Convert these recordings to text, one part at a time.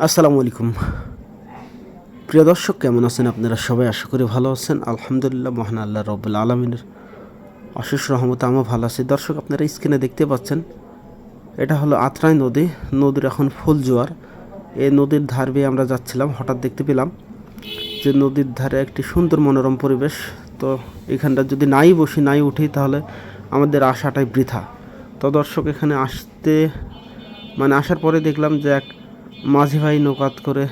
আসসালামু আলাইকুম। প্রিয় দর্শক, কেমন আছেন আপনারা? সবাই আশা করি ভালো আছেন। আলহামদুলিল্লাহ, মহান আল্লাহ রব্বুল আলমিনের অশেষ রহমত আমিও ভালো আছি। দর্শক, আপনারা স্ক্রিনে দেখতে পাচ্ছেন, এটা হলো আত্রাই নদী। নদীর এখন ফুল জোয়ার। এই নদীর ধার বেয়ে আমরা যাচ্ছিলাম, হঠাৎ দেখতে পেলাম যে নদীর ধারে একটি সুন্দর মনোরম পরিবেশ। তো এখানটা যদি নাই বসি, নাই উঠি, তাহলে আমাদের আশাটাই বৃথা। তো দর্শক, এখানে আসতে মানে আসার পরে দেখলাম যে এক মাঝি ভাই নৌকাত করে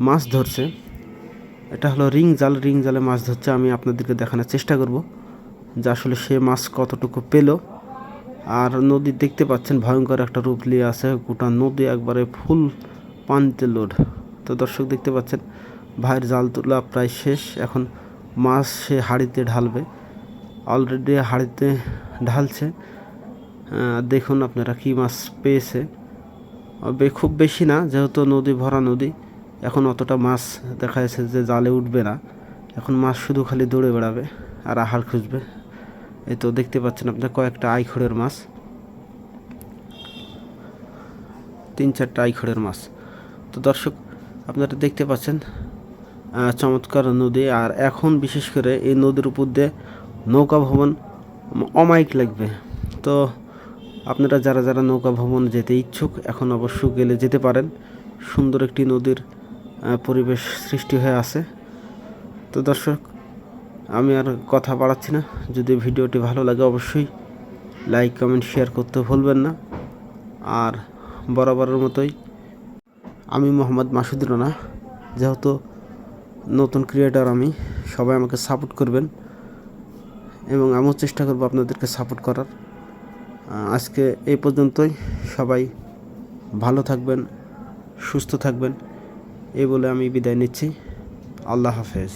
মাছ ধরছে। এটা হলো রিং জাল, রিং জালে মাছ ধরছে। আমি আপনাদেরকে দেখানোর চেষ্টা করব যে আসলে সে মাছ কতটুকু পেল। আর নদী দেখতে পাচ্ছেন, ভয়ঙ্কর একটা রূপ নিয়ে আছে। গোটা নদী একবারে ফুল পানিতে লোড। তো দর্শক দেখতে পাচ্ছেন, ভাইয়ের জাল তোলা প্রায় শেষ। এখন মাছ সে হাঁড়িতে ঢালবে। অলরেডি হাঁড়িতে ঢালছে। দেখুন আপনারা কী মাছ পেয়েছে। খুব বেশি না, যেহেতু নদী ভরা নদী, এখন অতটা মাছ দেখা যাচ্ছে যে জালে উঠবে না। এখন মাছ শুধু খালি দৌড়ে বেড়াবে আর আহার খুঁজবে। এই তো দেখতে পাচ্ছেন আপনার কয়েকটা আইখড়ের মাছ। তিন চারটা আইখড়ের মাছ। তো দর্শক, আপনারা দেখতে পাচ্ছেন চমৎকার নদী। আর এখন বিশেষ করে এই নদীর উপর দিয়ে নৌকা ভ্রমণ অমাইক লাগবে। তো আপনারা যারা যারা নৌকা ভ্রমণ যেতে ইচ্ছুক, এখন অবশ্য গেলে যেতে পারেন। সুন্দর একটি নদীর পরিবেশ সৃষ্টি হয়ে আছে। তো দর্শক, আমি আর কথা বাড়াচ্ছি না। যদি ভিডিওটি ভালো লাগে অবশ্যই লাইক, কমেন্ট, শেয়ার করতে ভুলবেন না। আর বরাবরের মতোই আমি মোহাম্মদ মাসুদ রানা। যেহেতু নতুন ক্রিয়েটার আমি, সবাই আমাকে সাপোর্ট করবেন এবং আমিও চেষ্টা করব আপনাদেরকে সাপোর্ট করার। আজকে এই পর্যন্তই। সবাই ভালো থাকবেন, সুস্থ থাকবেন। এই বলে আমি বিদায় নিচ্ছি। আল্লাহ হাফেজ।